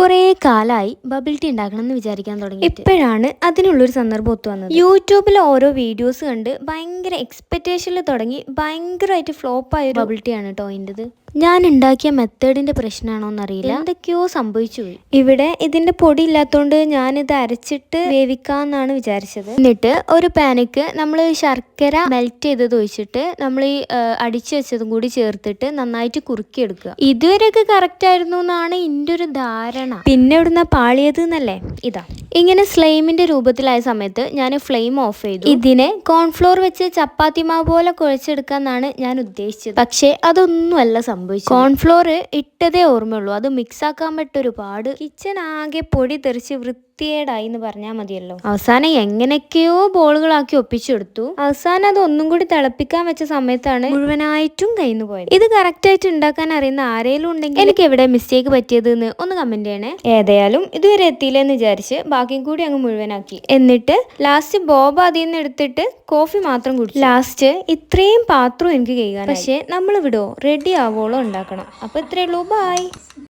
കുറേ കാലമായി bubble tea ഉണ്ടാക്കണം എന്ന് വിചാരിക്കാൻ തുടങ്ങി ഇപ്പോഴാണ് അതിനുള്ളൊരു സന്ദർഭം ഒത്തു വന്നത്. യൂട്യൂബിൽ ഓരോ വീഡിയോസ് കണ്ട് ഭയങ്കര എക്സ്പെക്റ്റേഷനിൽ തുടങ്ങി ഭയങ്കരമായിട്ട് ഫ്ലോപ്പായ ആയ ബബിൾ ടീ ആണ് കേട്ടോ അതിന്റെത് ഞാൻ ഉണ്ടാക്കിയ മെത്തേഡിന്റെ പ്രശ്നമാണോ എന്നറിയില്ല എന്തൊക്കെയോ സംഭവിച്ചു പോയി. ഇവിടെ ഇതിന്റെ പൊടി ഇല്ലാത്തതുകൊണ്ട് ഇത് അരച്ചിട്ട് വേവിക്കാന്നാണ് വിചാരിച്ചത്. എന്നിട്ട് ഒരു പാനിക്ക് നമ്മൾ ശർക്കര മെൽറ്റ് ചെയ്തത് ഒഴിച്ചിട്ട് നമ്മൾ ഈ അടിച്ചു വെച്ചതും കൂടി ചേർത്തിട്ട് നന്നായിട്ട് കുറുക്കിയെടുക്കുക. ഇതുവരെയൊക്കെ കറക്റ്റ് ആയിരുന്നു എന്നാണ് എന്റെ ഒരു ധാരണ. പിന്നെ ഇവിടുന്ന് പാളിയത് എന്നല്ലേ ഇതാ. ഇങ്ങനെ സ്ലൈമിന്റെ രൂപത്തിലായ സമയത്ത് ഞാൻ ഫ്ലെയിം ഓഫ് ചെയ്തു. ഇതിനെ കോൺഫ്ലോർ വെച്ച് ചപ്പാത്തി മാവ് പോലെ കുഴച്ചെടുക്കാന്നാണ് ഞാൻ ഉദ്ദേശിച്ചത്. പക്ഷേ അതൊന്നുമല്ല സംഭവിച്ചത്. കോൺഫ്ലോർ ഇട്ടതേ ഓർമ്മയുള്ളൂ. അത് മിക്സ് ആക്കാൻ പറ്റൊരുപാട്. കിച്ചൺ ആകെ പൊടി തെറിച്ച് വൃത്തിയേടായി എന്ന് പറഞ്ഞാൽ മതിയല്ലോ. അവസാനം എങ്ങനെയൊക്കെയോ ബോളുകളാക്കി ഒപ്പിച്ചെടുത്തു. അവസാനം അത് ഒന്നും കൂടി തിളപ്പിക്കാൻ വെച്ച സമയത്താണ് മുഴുവനായിട്ടും കയ്യിൽ പോയത്. ഇത് കറക്റ്റ് ആയിട്ട് ഉണ്ടാക്കാൻ അറിയുന്ന ആരെങ്കിലും ഉണ്ടെങ്കിൽ എനിക്ക് എവിടെ മിസ്റ്റേക്ക് പറ്റിയത് എന്ന് ഒന്ന് കമന്റ് ചെയ്യണേ. ഏതായാലും ഇതുവരെ എത്തിയില്ലെന്ന് വിചാരിച്ച് ബാക്കിയും കൂടി അങ്ങ് മുഴുവനാക്കി. എന്നിട്ട് ലാസ്റ്റ് ബോബ അതിൽ നിന്ന് എടുത്തിട്ട് കോഫി മാത്രം കുടിച്ചു. ലാസ്റ്റ് ഇത്രയും പാത്രം എനിക്ക് കഴിയാൻ പക്ഷേ നമ്മൾ വിടോ റെഡി ആവോളം ഉണ്ടാക്കണം. അപ്പൊ ഇത്രേ ഉള്ളൂ. ബൈ